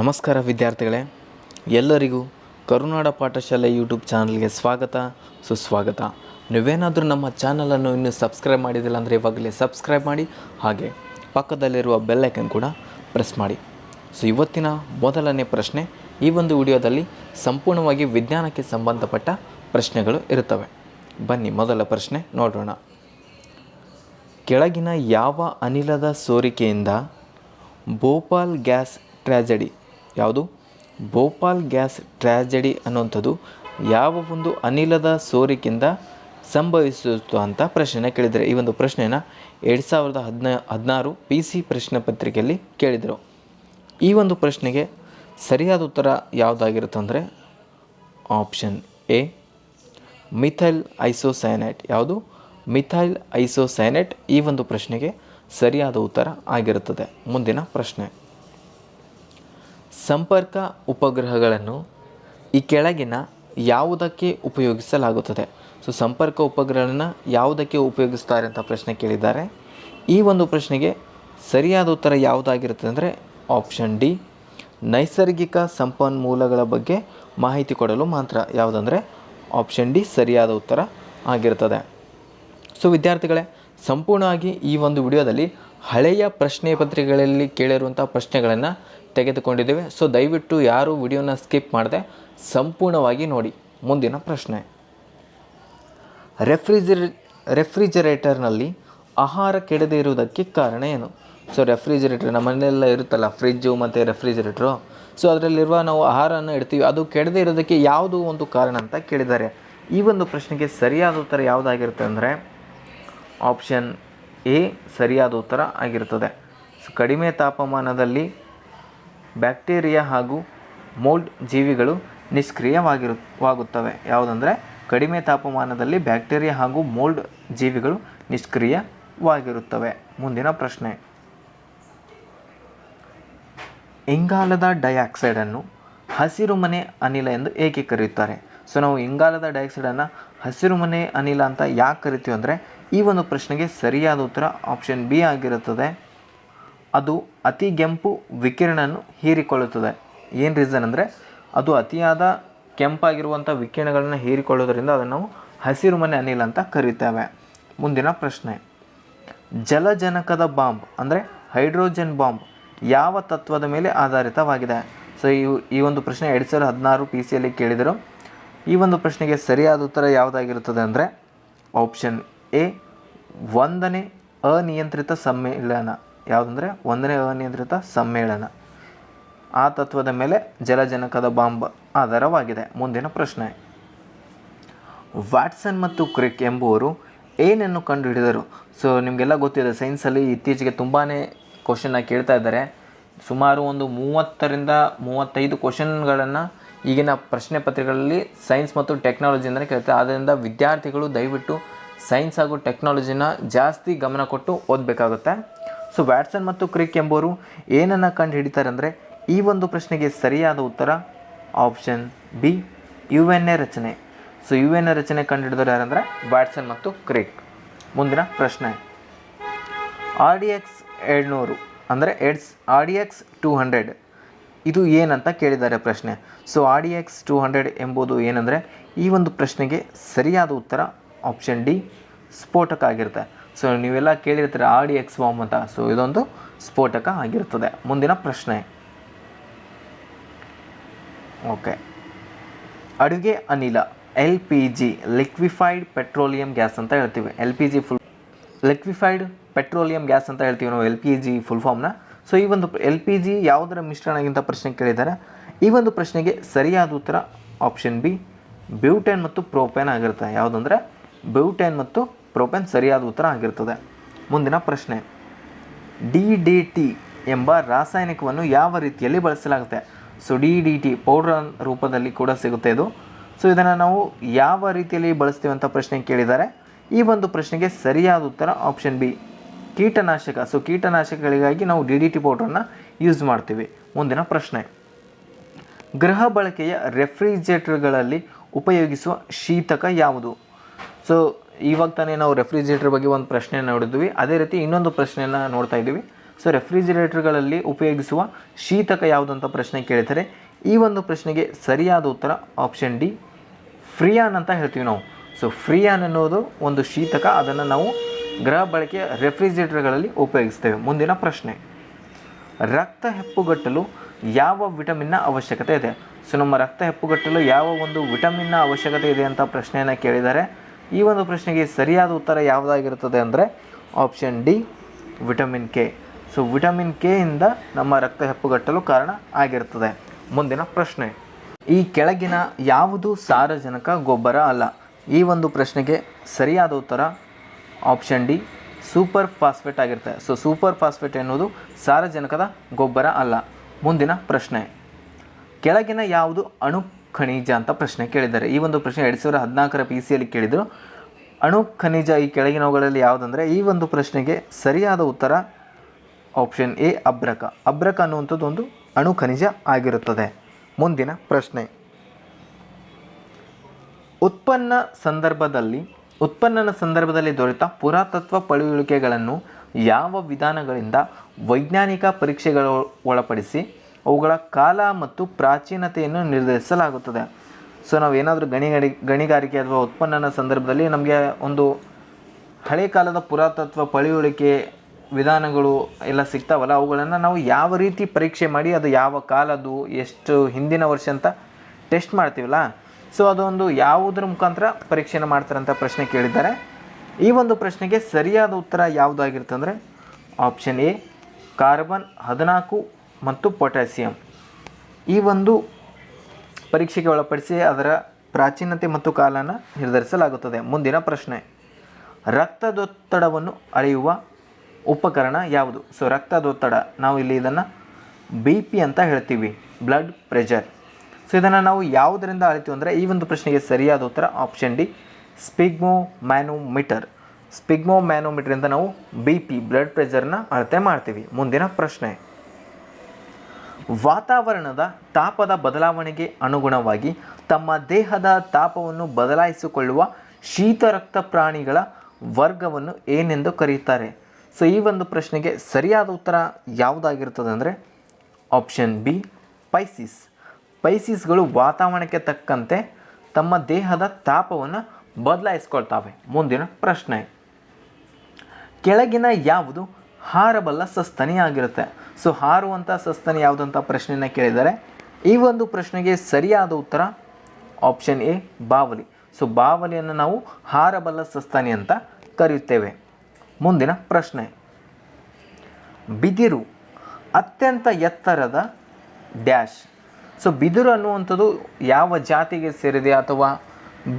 ನಮಸ್ಕಾರ ವಿದ್ಯಾರ್ಥಿಗಳೇ, ಎಲ್ಲರಿಗೂ ಕರುನಾಡ ಪಾಠಶಾಲೆ ಯೂಟ್ಯೂಬ್ ಚಾನಲ್ಗೆ ಸ್ವಾಗತ, ಸುಸ್ವಾಗತ. ನೀವೇನಾದರೂ ನಮ್ಮ ಚಾನಲನ್ನು ಇನ್ನೂ ಸಬ್ಸ್ಕ್ರೈಬ್ ಮಾಡಿದಿಲ್ಲ ಅಂದರೆ ಇವಾಗಲೇ ಸಬ್ಸ್ಕ್ರೈಬ್ ಮಾಡಿ, ಹಾಗೆ ಪಕ್ಕದಲ್ಲಿರುವ ಬೆಲ್ಲೈಕನ್ ಕೂಡ ಪ್ರೆಸ್ ಮಾಡಿ. ಸೊ, ಇವತ್ತಿನ ಮೊದಲನೇ ಪ್ರಶ್ನೆ, ಈ ಒಂದು ವಿಡಿಯೋದಲ್ಲಿ ಸಂಪೂರ್ಣವಾಗಿ ವಿಜ್ಞಾನಕ್ಕೆ ಸಂಬಂಧಪಟ್ಟ ಪ್ರಶ್ನೆಗಳು ಇರುತ್ತವೆ. ಬನ್ನಿ, ಮೊದಲ ಪ್ರಶ್ನೆ ನೋಡೋಣ. ಕೆಳಗಿನ ಯಾವ ಅನಿಲದ ಸೋರಿಕೆಯಿಂದ ಭೋಪಾಲ್ ಗ್ಯಾಸ್ ಟ್ರ್ಯಾಜಡಿ ಯಾವುದು? ಭೋಪಾಲ್ ಗ್ಯಾಸ್ ಟ್ರ್ಯಾಜಡಿ ಅನ್ನುವಂಥದ್ದು ಯಾವ ಒಂದು ಅನಿಲದ ಸೋರಿಕೆಯಿಂದ ಸಂಭವಿಸುತ್ತೋ ಅಂತ ಪ್ರಶ್ನೆ ಕೇಳಿದರೆ. ಈ ಒಂದು ಪ್ರಶ್ನೆಯನ್ನು ಎರಡು ಸಾವಿರದ ಹದಿನ, ಹದಿನಾರು ಪಿ ಸಿ ಪ್ರಶ್ನೆ ಪತ್ರಿಕೆಯಲ್ಲಿ ಕೇಳಿದರು. ಈ ಒಂದು ಪ್ರಶ್ನೆಗೆ ಸರಿಯಾದ ಉತ್ತರ ಯಾವುದಾಗಿರುತ್ತೆ ಅಂದರೆ ಆಪ್ಷನ್ ಎ ಮಿಥೈಲ್ ಐಸೋಸೈನೈಟ್ ಯಾವುದು? ಮಿಥೈಲ್ ಐಸೋಸೈನೈಟ್ ಈ ಒಂದು ಪ್ರಶ್ನೆಗೆ ಸರಿಯಾದ ಉತ್ತರ ಆಗಿರುತ್ತದೆ. ಮುಂದಿನ ಪ್ರಶ್ನೆ. ಸಂಪರ್ಕ ಉಪಗ್ರಹಗಳನ್ನು ಈ ಕೆಳಗಿನ ಯಾವುದಕ್ಕೆ ಉಪಯೋಗಿಸಲಾಗುತ್ತದೆ? ಸೊ ಸಂಪರ್ಕ ಉಪಗ್ರಹಗಳನ್ನು ಯಾವುದಕ್ಕೆ ಉಪಯೋಗಿಸ್ತಾರೆ ಅಂತ ಪ್ರಶ್ನೆ ಕೇಳಿದ್ದಾರೆ. ಈ ಒಂದು ಪ್ರಶ್ನೆಗೆ ಸರಿಯಾದ ಉತ್ತರ ಯಾವುದಾಗಿರುತ್ತೆ ಅಂದರೆ ಆಪ್ಷನ್ ಡಿ ನೈಸರ್ಗಿಕ ಸಂಪನ್ಮೂಲಗಳ ಬಗ್ಗೆ ಮಾಹಿತಿ ಕೊಡಲು ಮಾತ್ರ ಯಾವುದಂದರೆ ಆಪ್ಷನ್ ಡಿ ಸರಿಯಾದ ಉತ್ತರ ಆಗಿರುತ್ತದೆ ಸೊ ವಿದ್ಯಾರ್ಥಿಗಳೇ, ಸಂಪೂರ್ಣವಾಗಿ ಈ ಒಂದು ವಿಡಿಯೋದಲ್ಲಿ ಹಳೆಯ ಪ್ರಶ್ನೆ ಪತ್ರಿಕೆಗಳಲ್ಲಿ ಕೇಳಿರುವಂಥ ಪ್ರಶ್ನೆಗಳನ್ನು ತೆಗೆದುಕೊಂಡಿದ್ದೇವೆ. ಸೊ ದಯವಿಟ್ಟು ಯಾರು ವಿಡಿಯೋನ ಸ್ಕಿಪ್ ಮಾಡದೆ ಸಂಪೂರ್ಣವಾಗಿ ನೋಡಿ. ಮುಂದಿನ ಪ್ರಶ್ನೆ. ರೆಫ್ರಿಜರೇ ರೆಫ್ರಿಜರೇಟರ್ನಲ್ಲಿ ಆಹಾರ ಕೆಡದೇ ಇರುವುದಕ್ಕೆ ಕಾರಣ ಏನು? ಸೊ ರೆಫ್ರಿಜರೇಟರ್ ನಮ್ಮನೆಲ್ಲ ಇರುತ್ತಲ್ಲ ಫ್ರಿಜ್ಜು ಮತ್ತು ರೆಫ್ರಿಜರೇಟ್ರು ಸೊ ಅದರಲ್ಲಿರುವ ನಾವು ಆಹಾರವನ್ನು ಇಡ್ತೀವಿ. ಅದು ಕೆಡದೇ ಇರೋದಕ್ಕೆ ಯಾವುದು ಒಂದು ಕಾರಣ ಅಂತ ಕೇಳಿದ್ದಾರೆ. ಈ ಒಂದು ಪ್ರಶ್ನೆಗೆ ಸರಿಯಾದ ಉತ್ತರ ಯಾವುದಾಗಿರುತ್ತೆ ಅಂದರೆ ಆಪ್ಷನ್ ಎ ಸರಿಯಾದ ಉತ್ತರ ಆಗಿರುತ್ತದೆ. ಸೊ ಕಡಿಮೆ ತಾಪಮಾನದಲ್ಲಿ ಬ್ಯಾಕ್ಟೀರಿಯಾ ಹಾಗೂ ಮೋಲ್ಡ್ ಜೀವಿಗಳು ನಿಷ್ಕ್ರಿಯವಾಗಿರುವಾಗುತ್ತವೆ ಯಾವುದಂದರೆ, ಕಡಿಮೆ ತಾಪಮಾನದಲ್ಲಿ ಬ್ಯಾಕ್ಟೀರಿಯಾ ಹಾಗೂ ಮೋಲ್ಡ್ ಜೀವಿಗಳು ನಿಷ್ಕ್ರಿಯವಾಗಿರುತ್ತವೆ. ಮುಂದಿನ ಪ್ರಶ್ನೆ. ಇಂಗಾಲದ ಡೈಆಕ್ಸೈಡನ್ನು ಹಸಿರುಮನೆ ಅನಿಲ ಎಂದು ಏಕೆ ಕರೆಯುತ್ತಾರೆ? ಸೊ, ನಾವು ಇಂಗಾಲದ ಡೈಆಕ್ಸೈಡನ್ನು ಹಸಿರುಮನೆ ಅನಿಲ ಅಂತ ಯಾಕೆ ಕರಿತೀವಿ ಅಂದರೆ, ಈ ಒಂದು ಪ್ರಶ್ನೆಗೆ ಸರಿಯಾದ ಉತ್ತರ ಆಪ್ಷನ್ ಬಿ ಆಗಿರುತ್ತದೆ. ಅದು ಅತಿ ಕೆಂಪು ವಿಕಿರಣವನ್ನು ಹೀರಿಕೊಳ್ಳುತ್ತದೆ. ಏನು ರೀಸನ್ ಅಂದರೆ, ಅದು ಅತಿಯಾದ ಕೆಂಪಾಗಿರುವಂಥ ವಿಕಿರಣಗಳನ್ನು ಹೀರಿಕೊಳ್ಳೋದ್ರಿಂದ ಅದನ್ನು ನಾವು ಹಸಿರುಮನೆ ಅನಿಲ ಅಂತ ಕರೀತೇವೆ. ಮುಂದಿನ ಪ್ರಶ್ನೆ. ಜಲಜನಕದ ಬಾಂಬ್ ಅಂದರೆ ಹೈಡ್ರೋಜನ್ ಬಾಂಬ್ ಯಾವ ತತ್ವದ ಮೇಲೆ ಆಧಾರಿತವಾಗಿದೆ? ಸೊ ಈ ಒಂದು ಪ್ರಶ್ನೆ ಎರಡು ಸಾವಿರದ ಹದಿನಾರು ಪಿ ಸಿಯಲ್ಲಿ ಕೇಳಿದರು. ಈ ಒಂದು ಪ್ರಶ್ನೆಗೆ ಸರಿಯಾದ ಉತ್ತರ ಯಾವುದಾಗಿರುತ್ತದೆ ಅಂದರೆ ಆಪ್ಷನ್ ಎ ಒಂದನೇ ಅನಿಯಂತ್ರಿತ ಸಮ್ಮೇಳನ ಯಾವುದಂದರೆ ಒಂದನೇ ಅನಿಯಂತ್ರಿತ ಸಮ್ಮೇಳನ. ಆ ತತ್ವದ ಮೇಲೆ ಜಲಜನಕದ ಬಾಂಬ್ ಆಧಾರವಾಗಿದೆ. ಮುಂದಿನ ಪ್ರಶ್ನೆ. ವ್ಯಾಟ್ಸನ್ ಮತ್ತು ಕ್ರಿಕ್ ಎಂಬುವರು ಏನನ್ನು ಕಂಡುಹಿಡಿದರು? ಸೊ, ನಿಮಗೆಲ್ಲ ಗೊತ್ತಿದೆ, ಸೈನ್ಸಲ್ಲಿ ಇತ್ತೀಚೆಗೆ ತುಂಬಾ ಕ್ವಶನ್ನ ಕೇಳ್ತಾ ಇದ್ದಾರೆ. ಸುಮಾರು ಒಂದು ಮೂವತ್ತರಿಂದ ಮೂವತ್ತೈದು ಕ್ವಶನ್ಗಳನ್ನು ಈಗಿನ ಪ್ರಶ್ನೆ ಪತ್ರಿಕೆಗಳಲ್ಲಿ ಸೈನ್ಸ್ ಮತ್ತು ಟೆಕ್ನಾಲಜಿ ಅಂದರೆ ಕೇಳ್ತಾರೆ. ಆದ್ದರಿಂದ ವಿದ್ಯಾರ್ಥಿಗಳು ದಯವಿಟ್ಟು ಸೈನ್ಸ್ ಹಾಗೂ ಟೆಕ್ನಾಲಜಿನ ಜಾಸ್ತಿ ಗಮನ ಕೊಟ್ಟು ಓದಬೇಕಾಗುತ್ತೆ. ಸೊ ವ್ಯಾಟ್ಸನ್ ಮತ್ತು ಕ್ರಿಕ್ ಎಂಬುವರು ಏನನ್ನು ಕಂಡು ಹಿಡಿತಾರೆ ಅಂದರೆ ಈ ಒಂದು ಪ್ರಶ್ನೆಗೆ ಸರಿಯಾದ ಉತ್ತರ option B U N A ರಚನೆ. ಸೊ ಯು ಎನ್ ಎ ರಚನೆ ಕಂಡು ಹಿಡಿದವರು ಯಾರಂದರೆ ವ್ಯಾಟ್ಸನ್ ಮತ್ತು ಕ್ರಿಕ್ ಮುಂದಿನ ಪ್ರಶ್ನೆ. ಆರ್ ಡಿ ಎಕ್ಸ್ ಏಳ್ನೂರು, ಅಂದರೆ ಎಡ್ಸ್ R D X two hundred ಇದು ಏನಂತ ಕೇಳಿದ್ದಾರೆ ಪ್ರಶ್ನೆ. So R D X two hundred ಎಂಬುದು ಏನಂದರೆ, ಈ ಒಂದು ಪ್ರಶ್ನೆಗೆ ಸರಿಯಾದ ಉತ್ತರ ಆಪ್ಷನ್ ಡಿ ಸ್ಫೋಟಕ ಆಗಿರುತ್ತೆ. ಸೊ ನೀವೆಲ್ಲ ಕೇಳಿರ್ತೀರ ಆರ್ ಡಿ ಎಕ್ಸ್ ಬಾಂಬ್ ಅಂತ. ಸೊ ಇದೊಂದು ಸ್ಫೋಟಕ ಆಗಿರ್ತದೆ. ಮುಂದಿನ ಪ್ರಶ್ನೆ. ಓಕೆ ಅಡುಗೆ ಅನಿಲ L P G liquefied petroleum gas ಅಂತ ಹೇಳ್ತೀವಿ. L P G full liquefied petroleum gas ಅಂತ ಹೇಳ್ತೀವಿ ನಾವು ಎಲ್ ಪಿ ಜಿ ಫುಲ್ ಫಾರ್ಮ್ನ ಸೊ ಈ ಒಂದು ಎಲ್ ಪಿ ಜಿ ಯಾವುದರ ಮಿಶ್ರಣಗಿಂತ ಪ್ರಶ್ನೆ ಕೇಳಿದ್ದಾರೆ. ಈ ಒಂದು ಪ್ರಶ್ನೆಗೆ ಸರಿಯಾದ ಉತ್ತರ ಆಪ್ಷನ್ ಬಿ ಬ್ಯೂಟೇನ್ ಮತ್ತು ಪ್ರೋಪೇನ್ ಆಗಿರುತ್ತೆ. ಯಾವುದಂದ್ರೆ ಬ್ಯೂಟೇನ್ ಮತ್ತು ಪ್ರೋಪೇನ್ ಸರಿಯಾದ ಉತ್ತರ ಆಗಿರ್ತದೆ. ಮುಂದಿನ ಪ್ರಶ್ನೆ. ಡಿ ಡಿ ಟಿ ಎಂಬ ರಾಸಾಯನಿಕವನ್ನು ಯಾವ ರೀತಿಯಲ್ಲಿ ಬಳಸಲಾಗುತ್ತೆ? So D D T powder ರೂಪದಲ್ಲಿ ಕೂಡ ಸಿಗುತ್ತೆ ಇದು. ಸೊ ಇದನ್ನು ನಾವು ಯಾವ ರೀತಿಯಲ್ಲಿ ಬಳಸ್ತೀವಿ ಅಂತ ಪ್ರಶ್ನೆ ಕೇಳಿದ್ದಾರೆ. ಈ ಒಂದು ಪ್ರಶ್ನೆಗೆ ಸರಿಯಾದ ಉತ್ತರ ಆಪ್ಷನ್ ಬಿ ಕೀಟನಾಶಕ. ಸೊ ಕೀಟನಾಶಕಗಳಿಗಾಗಿ ನಾವು ಡಿ ಡಿ ಟಿ ಪೌಡ್ರನ್ನು ಯೂಸ್ ಮಾಡ್ತೀವಿ. ಮುಂದಿನ ಪ್ರಶ್ನೆ. ಗೃಹ ಬಳಕೆಯ ರೆಫ್ರಿಜರೇಟರ್ಗಳಲ್ಲಿ ಉಪಯೋಗಿಸುವ ಶೀತಕ ಯಾವುದು? ಸೊ ಇವಾಗ ತಾನೇ ನಾವು ರೆಫ್ರಿಜಿರೇಟರ್ ಬಗ್ಗೆ ಒಂದು ಪ್ರಶ್ನೆ ನೋಡಿದ್ವಿ. ಅದೇ ರೀತಿ ಇನ್ನೊಂದು ಪ್ರಶ್ನೆಯನ್ನು ನೋಡ್ತಾ ಇದ್ದೀವಿ. ಸೊ ರೆಫ್ರಿಜಿರೇಟರ್ಗಳಲ್ಲಿ ಉಪಯೋಗಿಸುವ ಶೀತಕ ಯಾವುದು ಅಂತ ಪ್ರಶ್ನೆ ಕೇಳಿದರೆ ಈ ಒಂದು ಪ್ರಶ್ನೆಗೆ ಸರಿಯಾದ ಉತ್ತರ ಆಪ್ಷನ್ ಡಿ ಫ್ರಿಯಾನ್ ಅಂತ ಹೇಳ್ತೀವಿ ನಾವು. ಸೊ ಫ್ರಿಯಾನ್ ಅನ್ನೋದು ಒಂದು ಶೀತಕ. ಅದನ್ನು ನಾವು ಗೃಹ ಬಳಕೆಯ ರೆಫ್ರಿಜಿರೇಟರ್ಗಳಲ್ಲಿ ಉಪಯೋಗಿಸ್ತೇವೆ. ಮುಂದಿನ ಪ್ರಶ್ನೆ. ರಕ್ತ ಹೆಪ್ಪುಗಟ್ಟಲು ಯಾವ ವಿಟಮಿನ್ನ ಅವಶ್ಯಕತೆ ಇದೆ? ಸೊ ನಮ್ಮ ರಕ್ತ ಹೆಪ್ಪುಗಟ್ಟಲು ಯಾವ ಒಂದು ವಿಟಮಿನ್ನ ಅವಶ್ಯಕತೆ ಇದೆ ಅಂತ ಪ್ರಶ್ನೆಯನ್ನು ಕೇಳಿದ್ದಾರೆ. ಈ ಒಂದು ಪ್ರಶ್ನೆಗೆ ಸರಿಯಾದ ಉತ್ತರ ಯಾವುದಾಗಿರುತ್ತದೆ ಅಂದರೆ option D vitamin K so vitamin K ಇಂದ ನಮ್ಮ ರಕ್ತ ಹೆಪ್ಪುಗಟ್ಟಲು ಕಾರಣ ಆಗಿರುತ್ತದೆ. ಮುಂದಿನ ಪ್ರಶ್ನೆ. ಈ ಕೆಳಗಿನ ಯಾವುದು ಸಾರಜನಕ ಗೊಬ್ಬರ ಅಲ್ಲ? ಈ ಒಂದು ಪ್ರಶ್ನೆಗೆ ಸರಿಯಾದ ಉತ್ತರ ಆಪ್ಷನ್ ಡಿ ಸೂಪರ್ ಫಾಸ್ಫೇಟ್ ಆಗಿರುತ್ತೆ. ಸೊ ಸೂಪರ್ ಫಾಸ್ಫೇಟ್ ಎನ್ನುವುದು ಸಾರಜನಕದ ಗೊಬ್ಬರ ಅಲ್ಲ. ಮುಂದಿನ ಪ್ರಶ್ನೆ. ಕೆಳಗಿನ ಯಾವುದು ಅಣು ಖನಿಜ ಅಂತ ಪ್ರಶ್ನೆ ಕೇಳಿದ್ದಾರೆ. ಈ ಒಂದು ಪ್ರಶ್ನೆ ಎರಡು ಸಾವಿರದ ಹದಿನಾಲ್ಕರ ಪಿ ಸಿಯಲ್ಲಿ ಕೇಳಿದರು. ಅಣು, ಖನಿಜ ಈ ಕೆಳಗಿನವುಗಳಲ್ಲಿ ಯಾವುದಂದರೆ ಈ ಒಂದು ಪ್ರಶ್ನೆಗೆ ಸರಿಯಾದ ಉತ್ತರ ಆಪ್ಷನ್ ಎ ಅಬ್ರಕ. ಅಬ್ರಕ ಅನ್ನುವಂಥದ್ದು ಒಂದು ಅಣು, ಖನಿಜ ಆಗಿರುತ್ತದೆ. ಮುಂದಿನ ಪ್ರಶ್ನೆ. ಉತ್ಪನ್ನ ಸಂದರ್ಭದಲ್ಲಿ, ಉತ್ಪನ್ನನ ಸಂದರ್ಭದಲ್ಲಿ ದೊರೆತ ಪುರಾತತ್ವ ಪಳೆಯುಳಿಕೆಗಳನ್ನು ಯಾವ ವಿಧಾನಗಳಿಂದ ವೈಜ್ಞಾನಿಕ ಪರೀಕ್ಷೆಗಳ ಒಳಪಡಿಸಿ ಅವುಗಳ ಕಾಲ ಮತ್ತು ಪ್ರಾಚೀನತೆಯನ್ನು ನಿರ್ಧರಿಸಲಾಗುತ್ತದೆ. ಸೊ ನಾವು ಏನಾದರೂ ಗಣಿ ಗಣಿ, ಗಣಿಗಾರಿಕೆ ಅಥವಾ ಉತ್ಪನ್ನನ ಸಂದರ್ಭದಲ್ಲಿ ನಮಗೆ ಒಂದು ಹಳೆ ಕಾಲದ ಪುರಾತತ್ವ ಪಳೆಯುಳಿಕೆ ವಿಧಾನಗಳು ಎಲ್ಲ ಸಿಗ್ತಾವಲ್ಲ, ಅವುಗಳನ್ನು ನಾವು ಯಾವ ರೀತಿ ಪರೀಕ್ಷೆ ಮಾಡಿ ಅದು ಯಾವ ಕಾಲದ್ದು, ಎಷ್ಟು ಹಿಂದಿನ ವರ್ಷ ಅಂತ ಟೆಸ್ಟ್ ಮಾಡ್ತೀವಲ್ಲ? ಸೊ ಅದೊಂದು ಯಾವುದರ ಮುಖಾಂತರ ಪರೀಕ್ಷೆನ ಮಾಡ್ತಾರಂತ ಪ್ರಶ್ನೆ ಕೇಳಿದ್ದಾರೆ. ಈ ಒಂದು ಪ್ರಶ್ನೆಗೆ ಸರಿಯಾದ ಉತ್ತರ ಯಾವುದಾಗಿರ್ತಂದರೆ ಆಪ್ಷನ್ ಎ ಕಾರ್ಬನ್ ಹದಿನಾಲ್ಕು ಮತ್ತು ಪೊಟ್ಯಾಸಿಯಂ. ಈ ಒಂದು ಪರೀಕ್ಷೆಗೆ ಒಳಪಡಿಸಿ ಅದರ ಪ್ರಾಚೀನತೆ ಮತ್ತು ಕಾಲನ ನಿರ್ಧರಿಸಲಾಗುತ್ತದೆ. ಮುಂದಿನ ಪ್ರಶ್ನೆ. ರಕ್ತದೊತ್ತಡವನ್ನು ಅಳೆಯುವ ಉಪಕರಣ ಯಾವುದು? ಸೊ ರಕ್ತದೊತ್ತಡ. ನಾವು ಇಲ್ಲಿ ಇದನ್ನು ಬಿ ಪಿ ಅಂತ ಹೇಳ್ತೀವಿ. ಬ್ಲಡ್ ಪ್ರೆಷರ್ ಸೊ ಇದನ್ನು ನಾವು ಯಾವುದರಿಂದ ಅಳಿತೀವಿ ಅಂದರೆ ಈ ಒಂದು ಪ್ರಶ್ನೆಗೆ ಸರಿಯಾದ ಉತ್ತರ ಆಪ್ಷನ್ ಡಿ ಸ್ಪಿಗ್ಮೋ ಮ್ಯಾನೋಮೀಟರ್ ಸ್ಪಿಗ್ಮೋ ಮ್ಯಾನೋಮೀಟರಿಂದ ನಾವು ಬಿ ಪಿ ಬ್ಲಡ್ ಪ್ರೆಷರ್ನ ಅಳತೆ ಮಾಡ್ತೀವಿ. ಮುಂದಿನ ಪ್ರಶ್ನೆ. ವಾತಾವರಣದ ತಾಪದ ಬದಲಾವಣೆಗೆ ಅನುಗುಣವಾಗಿ ತಮ್ಮ ದೇಹದ ತಾಪವನ್ನು ಬದಲಾಯಿಸಿಕೊಳ್ಳುವ ಶೀತ ರಕ್ತ ಪ್ರಾಣಿಗಳ ವರ್ಗವನ್ನು ಏನೆಂದು ಕರೆಯುತ್ತಾರೆ? ಸೊ ಈ ಒಂದು ಪ್ರಶ್ನೆಗೆ ಸರಿಯಾದ ಉತ್ತರ ಯಾವುದಾಗಿರ್ತದೆ ಅಂದರೆ ಆಪ್ಷನ್ ಬಿ ಪೈಸಿಸ್ ಪೈಸಿಸ್ಗಳು ವಾತಾವರಣಕ್ಕೆ ತಕ್ಕಂತೆ ತಮ್ಮ ದೇಹದ ತಾಪವನ್ನು ಬದಲಾಯಿಸ್ಕೊಳ್ತಾವೆ. ಮುಂದಿನ ಪ್ರಶ್ನೆ. ಕೆಳಗಿನ ಯಾವುದು ಹಾರಬಲ್ಲ ಸಸ್ತನಿ ಆಗಿರುತ್ತೆ. ಸೊ ಹಾರುವಂಥ ಸಸ್ತನಿ ಯಾವುದಂತ ಪ್ರಶ್ನೆಯನ್ನು ಕೇಳಿದರೆ, ಈ ಒಂದು ಪ್ರಶ್ನೆಗೆ ಸರಿಯಾದ ಉತ್ತರ ಆಪ್ಷನ್ ಎ ಬಾವಲಿ. ಸೊ ಬಾವಲಿಯನ್ನು ನಾವು ಹಾರಬಲ್ಲ ಸಸ್ತನಿ ಅಂತ ಕರೆಯುತ್ತೇವೆ. ಮುಂದಿನ ಪ್ರಶ್ನೆ. ಬಿದಿರು ಅತ್ಯಂತ ಎತ್ತರದ ಡ್ಯಾಶ್. ಸೊ ಬಿದಿರು ಅನ್ನುವಂಥದ್ದು ಯಾವ ಜಾತಿಗೆ ಸೇರಿದೆ ಅಥವಾ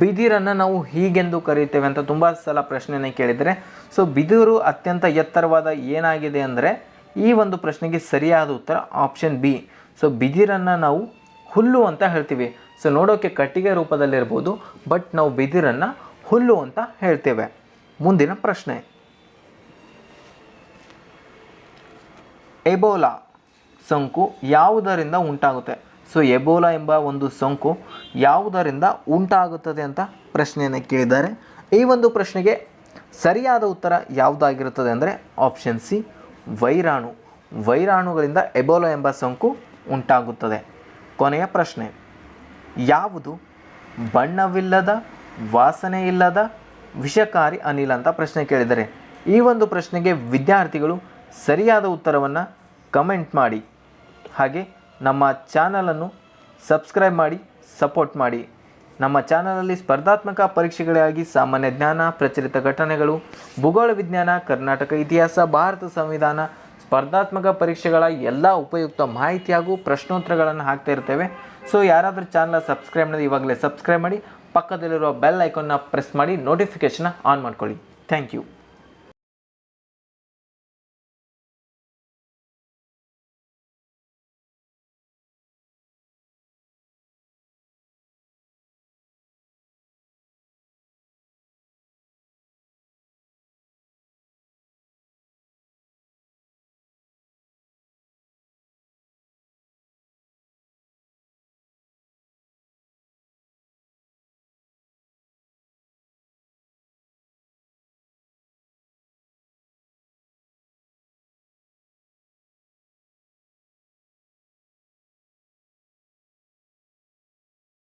ಬಿದಿರನ್ನು ನಾವು ಹೀಗೆಂದು ಕರೆಯುತ್ತೇವೆ ಅಂತ ತುಂಬ ಸಲ ಪ್ರಶ್ನೆಯನ್ನು ಕೇಳಿದರೆ. ಸೊ ಬಿದಿರು ಅತ್ಯಂತ ಎತ್ತರವಾದ ಏನಾಗಿದೆ ಅಂದರೆ, ಈ ಒಂದು ಪ್ರಶ್ನೆಗೆ ಸರಿಯಾದ ಉತ್ತರ ಆಪ್ಷನ್ ಬಿ ಸೊ ಬಿದಿರನ್ನು ನಾವು ಹುಲ್ಲು ಅಂತ ಹೇಳ್ತೀವಿ. ಸೊ ನೋಡೋಕ್ಕೆ ಕಟ್ಟಿಗೆ ರೂಪದಲ್ಲಿರ್ಬೋದು ಬಟ್ ನಾವು ಬಿದಿರನ್ನು ಹುಲ್ಲು ಅಂತ ಹೇಳ್ತೇವೆ. ಮುಂದಿನ ಪ್ರಶ್ನೆ. ಎಬೋಲಾ ಸೋಂಕು ಯಾವುದರಿಂದ ಉಂಟಾಗುತ್ತೆ? ಸೊ ಎಬೋಲಾ ಎಂಬ ಒಂದು ಸೋಂಕು ಯಾವುದರಿಂದ ಉಂಟಾಗುತ್ತದೆ ಅಂತ ಪ್ರಶ್ನೆಯನ್ನು ಕೇಳಿದ್ದಾರೆ. ಈ ಒಂದು ಪ್ರಶ್ನೆಗೆ ಸರಿಯಾದ ಉತ್ತರ ಯಾವುದಾಗಿರುತ್ತದೆ ಅಂದರೆ ಆಪ್ಷನ್ ಸಿ ವೈರಾಣು. ವೈರಾಣುಗಳಿಂದ ಎಬೋಲಾ ಎಂಬ ಸೋಂಕು ಉಂಟಾಗುತ್ತದೆ. ಕೊನೆಯ ಪ್ರಶ್ನೆ, ಯಾವುದು ಬಣ್ಣವಿಲ್ಲದ ವಾಸನೆ ಇಲ್ಲದ ವಿಷಕಾರಿ, ಅನಿಲ ಅಂತ ಪ್ರಶ್ನೆ ಕೇಳಿದರೆ ಈ ಒಂದು ಪ್ರಶ್ನೆಗೆ ವಿದ್ಯಾರ್ಥಿಗಳು ಸರಿಯಾದ ಉತ್ತರವನ್ನು ಕಮೆಂಟ್ ಮಾಡಿ. ಹಾಗೆ ನಮ್ಮ ಚಾನಲನ್ನು ಸಬ್ಸ್ಕ್ರೈಬ್ ಮಾಡಿ, ಸಪೋರ್ಟ್ ಮಾಡಿ. ನಮ್ಮ ಚಾನಲಲ್ಲಿ ಸ್ಪರ್ಧಾತ್ಮಕ ಪರೀಕ್ಷೆಗಳಿಗಾಗಿ ಸಾಮಾನ್ಯ ಜ್ಞಾನ, ಪ್ರಚಲಿತ ಘಟನೆಗಳು, ಭೂಗೋಳ ವಿಜ್ಞಾನ, ಕರ್ನಾಟಕ ಇತಿಹಾಸ, ಭಾರತ ಸಂವಿಧಾನ, ಸ್ಪರ್ಧಾತ್ಮಕ ಪರೀಕ್ಷೆಗಳ ಎಲ್ಲ ಉಪಯುಕ್ತ ಮಾಹಿತಿ ಹಾಗೂ ಪ್ರಶ್ನೋತ್ತರಗಳನ್ನು ಹಾಕ್ತಾ ಇರ್ತೇವೆ. ಸೊ ಯಾರಾದರೂ ಚಾನಲ್ ಸಬ್ಸ್ಕ್ರೈಬ್ ಮಾಡಿ ಇವಾಗಲೇ ಸಬ್ಸ್ಕ್ರೈಬ್ ಮಾಡಿ, ಪಕ್ಕದಲ್ಲಿರುವ ಬೆಲ್ ಐಕನ್ನ ಪ್ರೆಸ್ ಮಾಡಿ ನೋಟಿಫಿಕೇಷನ್ನ ಆನ್ ಮಾಡ್ಕೊಳ್ಳಿ. Thank you